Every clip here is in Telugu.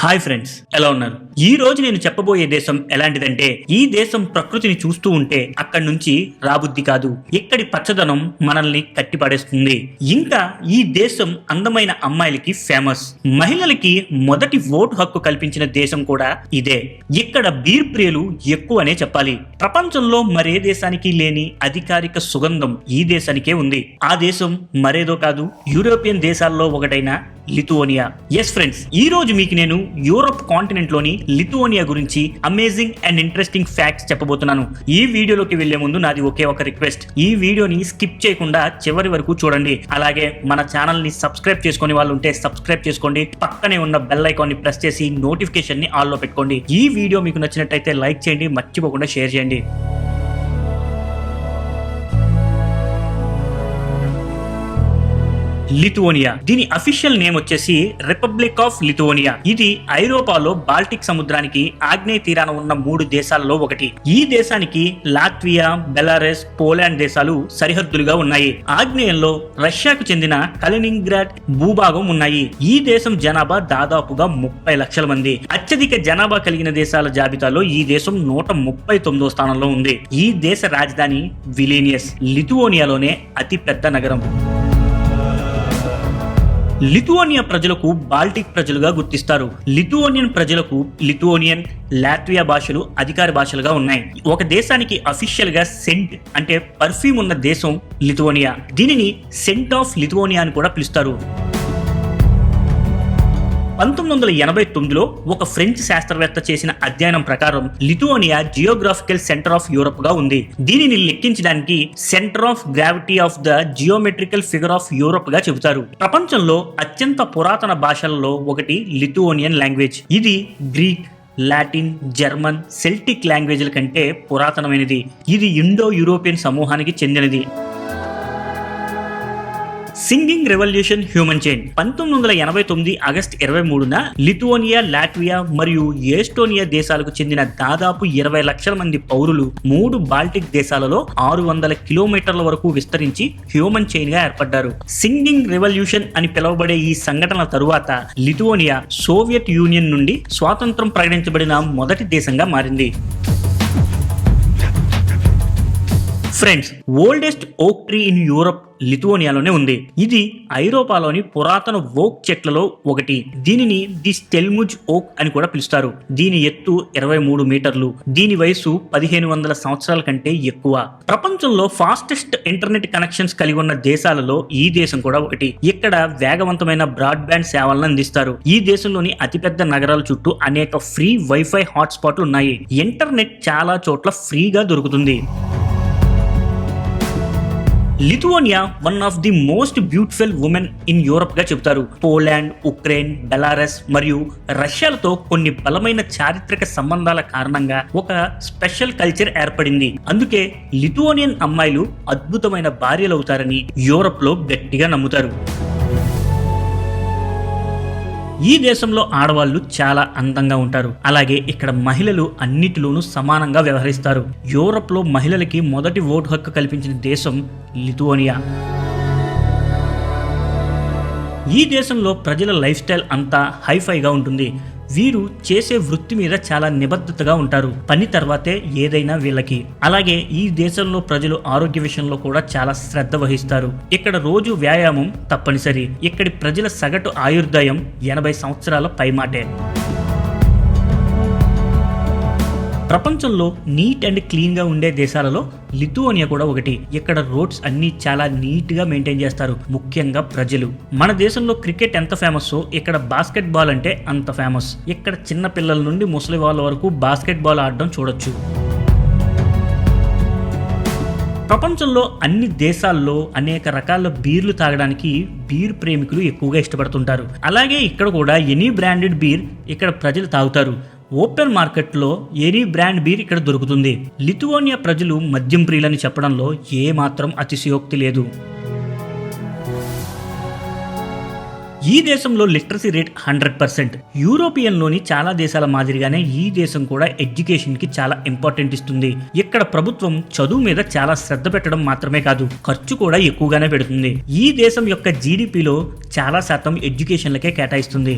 హాయ్ ఫ్రెండ్స్ ఎలా ఉన్నారు? ఈ రోజు నేను చెప్పబోయే దేశం ఎలాంటిదంటే ఈ దేశం ప్రకృతిని చూస్తూ ఉంటే అక్కడి నుంచి రాబుద్ది కాదు. ఇక్కడి పచ్చదనం మనల్ని కట్టిపడేస్తుంది. ఇంకా ఈ దేశం అందమైన అమ్మాయిలకి ఫేమస్ మహిళలకి మొదటి ఓటు హక్కు కల్పించిన దేశం కూడా ఇదే. ఇక్కడ బీర్ ప్రియులు ఎక్కువనే చెప్పాలి. ప్రపంచంలో మరే దేశానికి లేని అధికారిక సుగంధం ఈ దేశానికే ఉంది. ఆ దేశం మరేదో కాదు యూరోపియన్ దేశాల్లో ఒకటైన లిథువోనియా. ఎస్ ఫ్రెండ్స్ ఈ రోజు మీకు నేను యూరోప్ కాంటినెంట్లోని లిథువోనియా గురించి అమేజింగ్ అండ్ ఇంట్రెస్టింగ్ ఫ్యాక్ట్స్ చెప్పబోతున్నాను. ఈ వీడియోలోకి వెళ్ళే ముందు నాది ఒకే ఒక రిక్వెస్ట్ ఈ వీడియోని స్కిప్ చేయకుండా చివరి వరకు చూడండి. అలాగే మన ఛానల్ని సబ్స్క్రైబ్ చేసుకుని వాళ్ళు ఉంటే సబ్స్క్రైబ్ చేసుకోండి. పక్కనే ఉన్న బెల్ ఐకాన్ని ప్రెస్ చేసి నోటిఫికేషన్ని ఆల్లో పెట్టుకోండి. ఈ వీడియో మీకు నచ్చినట్టయితే లైక్ చేయండి. మర్చిపోకుండా షేర్ చేయండి. లిథువోనియా. దీని అఫీషియల్ నేమ్ వచ్చేసి రిపబ్లిక్ ఆఫ్ లిథువోనియా ఇది ఐరోపాలో బాల్టిక్ సముద్రానికి ఆగ్నేయ తీరాన ఉన్న మూడు దేశాలలో ఒకటి. ఈ దేశానికి లాత్వియా బెలారస్ పోలాండ్ దేశాలు సరిహద్దులుగా ఉన్నాయి. ఆగ్నేయంలో రష్యాకు చెందిన కలినింగ్రాడ్ భూభాగం ఉన్నాయి. ఈ దేశం జనాభా దాదాపుగా ముప్పై లక్షల మంది. అత్యధిక జనాభా కలిగిన దేశాల జాబితాలో ఈ దేశం నూట ముప్పై తొమ్మిదో స్థానంలో ఉంది. ఈ దేశ రాజధాని విలీనియస్ లిథువోనియాలోనే అతిపెద్ద నగరం. లిథువోనియా ప్రజలకు బాల్టిక్ ప్రజలుగా గుర్తిస్తారు. లిథువోనియన్ ప్రజలకు లిథువోనియన్ లాత్వియా భాషలు అధికార భాషలుగా ఉన్నాయి. ఒక దేశానికి అఫీషియల్గా సెంట్ అంటే పర్ఫ్యూమ్ ఉన్న దేశం లిథువోనియా. దీనిని సెంట్ ఆఫ్ లిథువోనియా అని కూడా పిలుస్తారు. పంతొమ్మిది వందల ఎనభై తొమ్మిదిలో ఒక ఫ్రెంచ్ శాస్త్రవేత్త చేసిన అధ్యయనం ప్రకారం లిథువోనియా జియోగ్రాఫికల్ సెంటర్ ఆఫ్ యూరప్గా ఉంది. దీనిని లెక్కించడానికి centre of gravity of the geometrical figure of యూరప్గా చెబుతారు. ప్రపంచంలో అత్యంత పురాతన భాషలలో ఒకటి లిథువోనియన్ లాంగ్వేజ్. ఇది గ్రీక్ లాటిన్ జర్మన్ సెల్టిక్ లాంగ్వేజ్ల కంటే పురాతనమైనది. ఇది ఇండో యూరోపియన్ సమూహానికి చెందినది. సింగింగ్ రెవల్యూషన్ హ్యూమన్ చైన్ పంతొమ్మిది వందల ఎనభై తొమ్మిది ఆగస్ట్ ఇరవై మూడున లిథువోనియా లాట్వియా మరియు ఏస్టోనియా దేశాలకు చెందిన దాదాపు ఇరవై లక్షల మంది పౌరులు మూడు బాల్టిక్ దేశాలలో ఆరు వందల కిలోమీటర్ల వరకు విస్తరించి హ్యూమన్ చైన్గా ఏర్పడ్డారు. సింగింగ్ రెవల్యూషన్ అని పిలువబడే ఈ సంఘటన తరువాత లిథువోనియా సోవియట్ యూనియన్ నుండి స్వాతంత్రం ప్రకటించబడిన మొదటి దేశంగా మారింది. Friends oldest oak tree in Europe లిథువోనియాలోనే ఉంది. ఇది ఐరోపాలోని పురాతన ఓక్ చెట్లలో ఒకటి. దీనిని ది స్టెల్ముజ్ ఓక్ అని కూడా పిలుస్తారు. దీని ఎత్తు ఇరవై మూడు మీటర్లు. దీని వయసు పదిహేను వందల సంవత్సరాల కంటే ఎక్కువ. ప్రపంచంలో ఫాస్టెస్ట్ ఇంటర్నెట్ కనెక్షన్స్ కలిగి ఉన్న దేశాలలో ఈ దేశం కూడా ఒకటి. ఇక్కడ వేగవంతమైన బ్రాడ్బ్యాండ్ సేవలను అందిస్తారు. ఈ దేశంలోని అతిపెద్ద నగరాల చుట్టూ అనేక ఫ్రీ వైఫై హాట్స్పాట్లు ఉన్నాయి. ఇంటర్నెట్ చాలా చోట్ల ఫ్రీగా దొరుకుతుంది. Lithuania one of the most beautiful women in యూరప్గా చెబుతారు. పోలాండ్ ఉక్రెయిన్ బెలారస్ మరియు రష్యాలతో కొన్ని బలమైన చారిత్రక సంబంధాల కారణంగా ఒక స్పెషల్ కల్చర్ ఏర్పడింది. అందుకే లిథువోనియన్ అమ్మాయిలు అద్భుతమైన భార్యలవుతారని యూరప్లో గట్టిగా నమ్ముతారు. ఈ దేశంలో ఆడవాళ్ళు చాలా అందంగా ఉంటారు. అలాగే ఇక్కడ మహిళలు అన్నిటిలోనూ సమానంగా వ్యవహరిస్తారు. యూరప్లో మహిళలకి మొదటి ఓటు హక్కు కల్పించిన దేశం లిథువనియా. ఈ దేశంలో ప్రజల లైఫ్ స్టైల్ అంతా హైఫైగా ఉంటుంది. వీరు చేసే వృత్తి మీద చాలా నిబద్ధతగా ఉంటారు. పని తర్వాతే ఏదైనా వీళ్ళకి. అలాగే ఈ దేశంలో ప్రజలు ఆరోగ్య విషయంలో కూడా చాలా శ్రద్ధ వహిస్తారు. ఇక్కడ రోజు వ్యాయామం తప్పనిసరి. ఇక్కడి ప్రజల సగటు ఆయుర్దాయం ఎనభై సంవత్సరాల పైమాటే. ప్రపంచంలో నీట్ అండ్ క్లీన్గా ఉండే దేశాలలో లిథువనియా కూడా ఒకటి. ఇక్కడ రోడ్స్ అన్ని చాలా నీట్గా మెయింటైన్ చేస్తారు ముఖ్యంగా ప్రజలు. మన దేశంలో క్రికెట్ ఎంత ఫేమస్సో ఇక్కడ బాస్కెట్ బాల్ అంటే అంత ఫేమస్. ఇక్కడ చిన్న పిల్లల నుండి ముసలి వాళ్ళ వరకు బాస్కెట్ బాల్ ఆడడం చూడొచ్చు. ప్రపంచంలో అన్ని దేశాల్లో అనేక రకాల బీర్లు తాగడానికి బీర్ ప్రేమికులు ఎక్కువగా ఇష్టపడుతుంటారు. అలాగే ఇక్కడ కూడా ఎనీ బ్రాండెడ్ బీర్ ఇక్కడ ప్రజలు తాగుతారు. ఓపెన్ మార్కెట్లో ఎనీ బ్రాండ్ బీర్ ఇక్కడ దొరుకుతుంది. లిథువోనియా ప్రజలు మద్యం ప్రియులని చెప్పడంలో ఏ మాత్రం అతిశయోక్తి లేదు. ఈ దేశంలో లిటరసీ రేట్ హండ్రెడ్ పర్సెంట్. యూరోపియన్లోని చాలా దేశాల మాదిరిగానే ఈ దేశం కూడా ఎడ్యుకేషన్కి చాలా ఇంపార్టెంట్ ఇస్తుంది. ఇక్కడ ప్రభుత్వం చదువు మీద చాలా శ్రద్ధ పెట్టడం మాత్రమే కాదు ఖర్చు కూడా ఎక్కువగానే పెడుతుంది. ఈ దేశం యొక్క జీడిపిలో చాలా శాతం ఎడ్యుకేషన్లకే కేటాయిస్తుంది.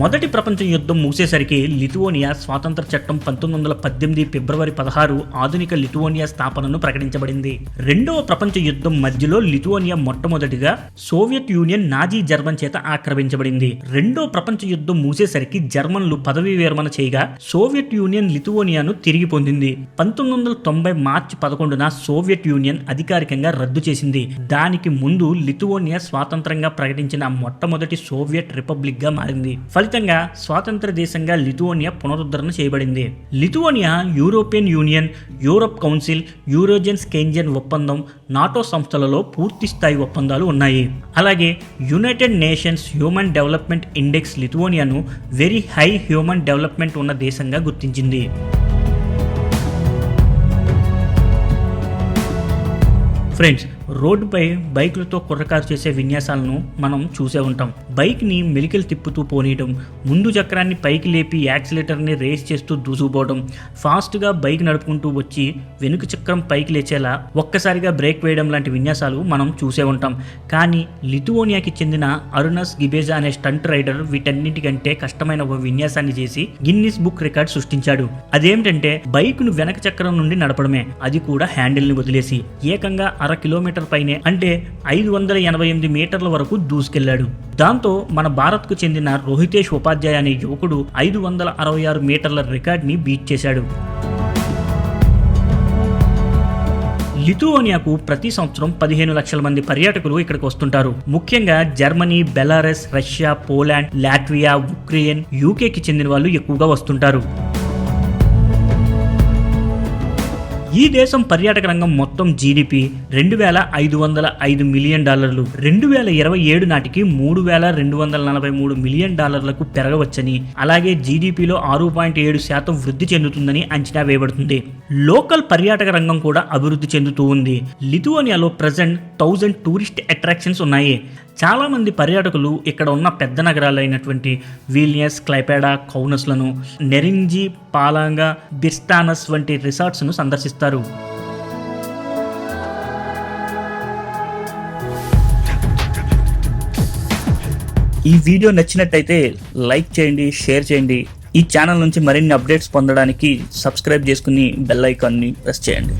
మొదటి ప్రపంచ యుద్ధం ముగిసేసరికి లిథువోనియా స్వాతంత్ర చట్టం పంతొమ్మిది వందల పద్దెనిమిది ఫిబ్రవరి పదహారు ఆధునిక లిథువోనియా స్థాపనను ప్రకటించబడింది. రెండవ ప్రపంచ యుద్ధం మధ్యలో లిథువోనియా మొట్టమొదటిగా సోవియట్ యూనియన్ నాజీ జర్మన్ చేత ఆక్రమించబడింది. రెండో ప్రపంచ యుద్ధం మూసేసరికి జర్మన్లు పదవీ విరమణ చేయగా సోవియట్ యూనియన్ లిథువోనియాను తిరిగి పొందింది. పంతొమ్మిది వందల తొంభై మార్చి పదకొండున సోవియట్ యూనియన్ అధికారికంగా రద్దు చేసింది. దానికి ముందు లిథువోనియా స్వాతంత్రంగా ప్రకటించిన మొట్టమొదటి సోవియట్ రిపబ్లిక్గా మారింది ఫలితంగా స్వాతంత్ర దేశంగా లిథువోనియా పునరుద్ధరణ చేయబడింది. Lithuania European Union Europe council Eurozone Schengen ఒప్పందం నాటో సంస్థలలో పూర్తి స్థాయి ఒప్పందాలు ఉన్నాయి. అలాగే United Nations human development index లిథువోనియాను very high human development ఉన్న దేశంగా గుర్తించింది. ఫ్రెండ్స్ రోడ్డుపై బైకులతో కుర్రకారు చేసే విన్యాసాలను మనం చూసే ఉంటాం. బైక్ని మెలికలు తిప్పుతూ పోనీయడం ముందు చక్రాన్ని పైకి లేపి యాక్సిలేటర్ని రేస్ చేస్తూ దూసుకుపోవడం ఫాస్ట్గా బైక్ నడుపుకుంటూ వచ్చి వెనుక చక్రం పైకి లేచేలా ఒక్కసారిగా బ్రేక్ వేయడం లాంటి విన్యాసాలు మనం చూసే ఉంటాం. కానీ లిథువోనియాకి చెందిన అరుణస్ గిబేజా అనే స్టంట్ రైడర్ వీటన్నిటికంటే కష్టమైన ఒక విన్యాసాన్ని చేసి గిన్నిస్ బుక్ రికార్డ్ సృష్టించాడు. అదేమిటంటే బైక్ను వెనక చక్రం నుండి నడపడమే అది కూడా హ్యాండిల్ని వదిలేసి. ఏకంగా అర కిలోమీటర్ పైనే అంటే ఐదు వందల ఎనభై ఎనిమిది మీటర్ల వరకు దూసుకెళ్ళాడు దాంతో మన భారత్కు చెందిన రోహితేష్ ఉపాధ్యాయ అనే యువకుడు ఐదు వందల అరవై ఆరు మీటర్ల రికార్డ్ని బీట్ చేశాడు. లిథువోనియాకు ప్రతి సంవత్సరం పదిహేను లక్షల మంది పర్యాటకులు ఇక్కడికి వస్తుంటారు. ముఖ్యంగా Germany Belarus Russia Poland Latvia Ukraine యూకేకి చెందిన వాళ్ళు ఎక్కువగా వస్తుంటారు. ఈ దేశం పర్యాటక రంగం మొత్తం జీడిపి రెండు వేల ఐదు వందల ఐదు మిలియన్ డాలర్లు. రెండు వేల ఇరవై ఏడు నాటికి మూడు వేల రెండు వందల నలభై మూడు మిలియన్ డాలర్లకు పెరగవచ్చని అలాగే జీడిపిలో ఆరు పాయింట్ ఏడు శాతం వృద్ధి చెందుతుందని అంచనా వేయబడుతుంది. లోకల్ పర్యాటక రంగం కూడా అభివృద్ధి చెందుతూ ఉంది. లిథువనియాలో ప్రజెంట్ థౌజండ్ టూరిస్ట్ అట్రాక్షన్స్ ఉన్నాయి. చాలామంది పర్యాటకులు ఇక్కడ ఉన్న పెద్ద నగరాలైనటువంటి వీలియస్ క్లైపేడా కౌనస్లను నెరింజి పాలాంగా బిర్స్టానస్ వంటి రిసార్ట్స్ను సందర్శిస్తారు. ఈ వీడియో నచ్చినట్టయితే లైక్ చేయండి షేర్ చేయండి. ఈ ఛానల్ నుంచి మరిన్ని అప్డేట్స్ పొందడానికి సబ్స్క్రైబ్ చేసుకుని బెల్ ఐకాన్ని ప్రెస్ చేయండి.